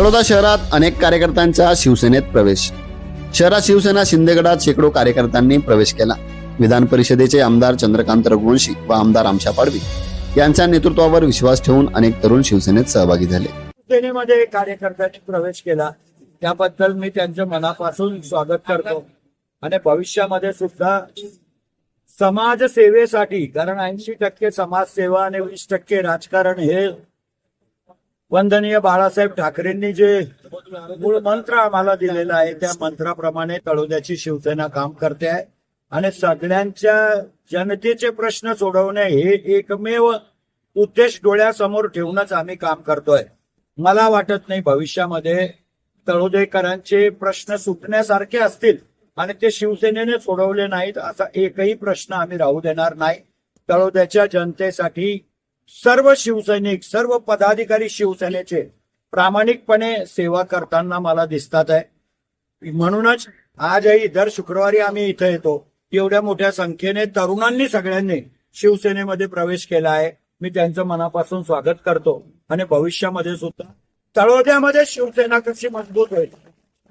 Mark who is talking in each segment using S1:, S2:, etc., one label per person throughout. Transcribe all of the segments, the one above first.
S1: तळोदा शहरात अनेक कार्यकर्त्यांचा शिवसेनेत प्रवेश. शहरात शिवसेना शिंदेगडात शेकडो कार्यकर्त्यांनी प्रवेश केला. विधान परिषदेचे आमदार चंद्रकांत रघुवंशी व आमदार आमशा पाडवी यांच्या नेतृत्वावर विश्वास ठेवून अनेक तरुण शिवसेनेत सहभागी झाले.
S2: शिवसेनेमध्ये कार्यकर्त्यांनी प्रवेश केला. त्याबद्दल मी त्यांचं मनापासून स्वागत करतो. आणि भविष्यामध्ये सुद्धा समाजसेवेसाठी कारण ऐंशी टक्के समाजसेवा आणि वीस टक्के राजकारण हे वंदनीय बाळासाहेब ठाकरेंनी जे मूळ मंत्र आम्हाला दिलेला आहे त्या मंत्राप्रमाणे तळोद्याची शिवसेना काम करते आहे. आणि सगळ्यांच्या जनतेचे प्रश्न सोडवणे हे एकमेव उद्देश डोळ्यासमोर ठेवूनच आम्ही काम करतोय. मला वाटत नाही भविष्यामध्ये तळोदेकरांचे प्रश्न सुटण्यासारखे असतील आणि ते शिवसेनेने सोडवले नाहीत असा एकही प्रश्न आम्ही राहू देणार नाही. तळोद्याच्या जनतेसाठी सर्व शिवसैनिक सर्व पदाधिकारी शिवसेनेचे प्रामाणिकपणे सेवा करताना मला दिसतात आहे. म्हणूनच आजही दर शुक्रवारी आम्ही इथं येतो. एवढ्या मोठ्या संख्येने तरुणांनी सगळ्यांनी शिवसेनेमध्ये प्रवेश केला आहे. मी त्यांचं मनापासून स्वागत करतो. आणि भविष्यामध्ये सुद्धा तळोद्यामध्ये शिवसेना कशी मजबूत होईल?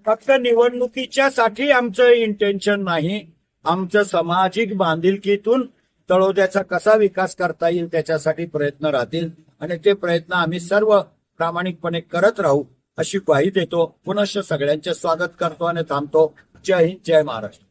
S2: फक्त निवडणुकीच्या साठी आमचं इंटेन्शन नाही. आमचं सामाजिक बांधिलकीतून तळोद्याचा कसा विकास करता येईल त्याच्यासाठी प्रयत्न राहतील. आणि ते प्रयत्न आम्ही सर्व प्रामाणिकपणे करत राहू अशी ग्वाही देतो. पुनश्च सगळ्यांचे स्वागत करतो आणि थांबतो. जय हिंद जय महाराष्ट्र.